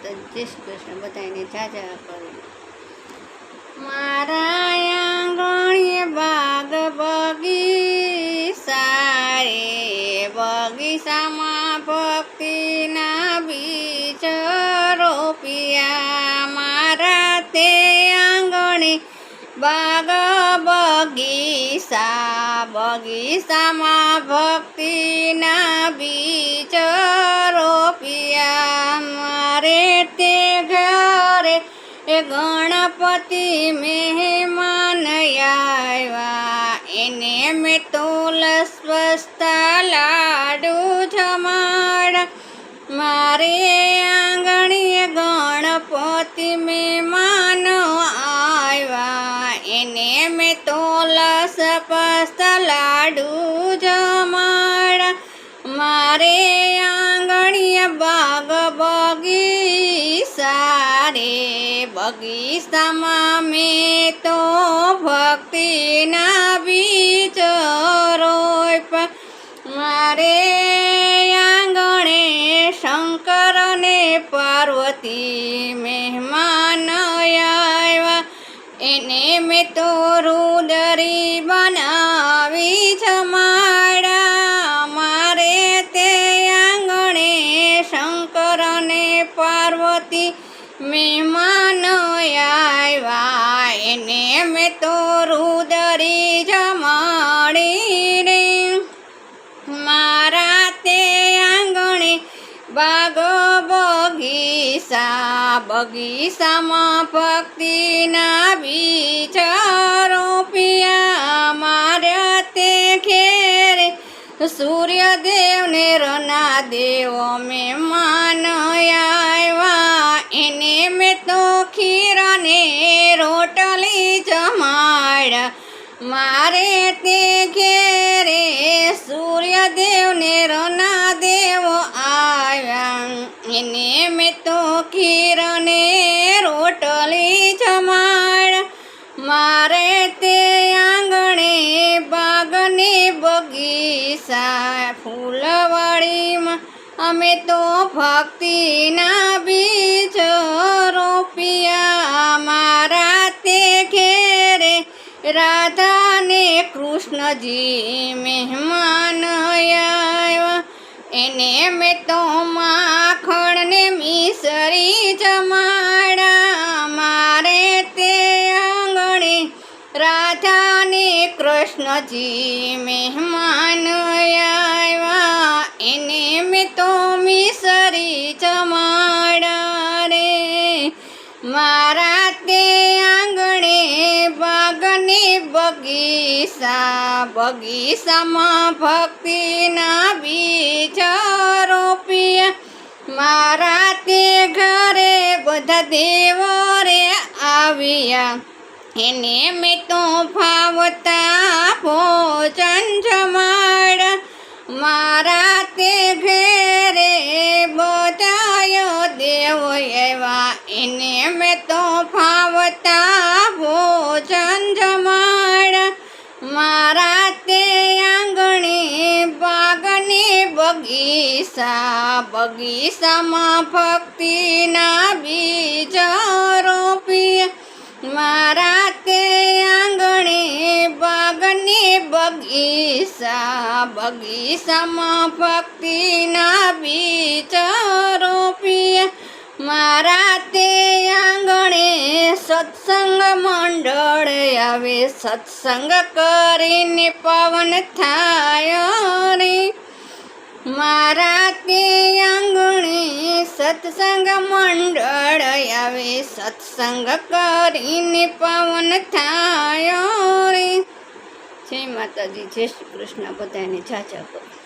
માતા જય શ્રી કૃષ્ણ બધાને જાજા કરે. મારા આંગણીએ બાગ બગીચા રે બગીચામાં ભક્તિના બીજ રોપિયા. મારા તે આંગણી બાગ બગીચા, બગીચામાં ભક્તિના ગણપતિ મહેમાન આવ્યા. એને મેં તોલ સ્વસ્થ લાડુ જમાડ. મારે આંગણીએ ગણપતિ મહેમાન આવ્યા. એને મેં તોલસ સ્વસ્થ લાડુ જમાડા. બગીચામાં મેં તો ભક્તિના બીજ રોપ્યા મારે આંગણે શંકર ને પાર્વતી મહેમાન આવ્યા એને મેં તો રુદરી બનાવી જમાડા મારે તે આંગણે શંકર ને પાર્વતી મહેમાન આવ્યા એને મેં તો રુદરી જમાડી મારા તે આંગણે બાગ બગીચા બગીચામાં ભક્તિના બીજ પિયા મારા તે ખેરે સૂર્યદેવને રના દેવો મેં તો ખીરને રોટલી જમાડ. મારે તે ઘેરે સૂર્યદેવને રના દેવો આવ્યા. એને મેં તો ખીરને રોટલી જમાડ. મારે તે આંગણે બાગને બગીચા. ફૂલવાડીમાં અમે તો ભક્તિના બીજ કૃષ્ણજી મહેમાન આવ્યા એને મેં તો માખણ ને મિસરી જમાડા. મારે તે આંગણે રાધાને કૃષ્ણજી મહેમાન બગીચામાં ભક્તિના બીજ રોપિયા મારા તે ઘરે બધા દેવો રે આવ્યા એને મેં તો ભાવતા ભોજન જમાડ. મારા તે ઘેરે બધાયો દેવો એવા. એને મેં તો ભાવતા બગીચા બગીચામાં ભક્તિના બીજ રોપિયા મારા તે આંગણે બાગની બગીચા બગીચામાં ભક્તિના બીજ રોપિયા મારા તે આંગણે સત્સંગ મંડળ આવે, સત્સંગ કરીને પવન થાય રે. મારા તે આંગણે સત્સંગ મંડળ આવે, સત્સંગ કરીને પવન થાય. રે જય માતાજી, જય શ્રી કૃષ્ણ. બધાને જાજા કરો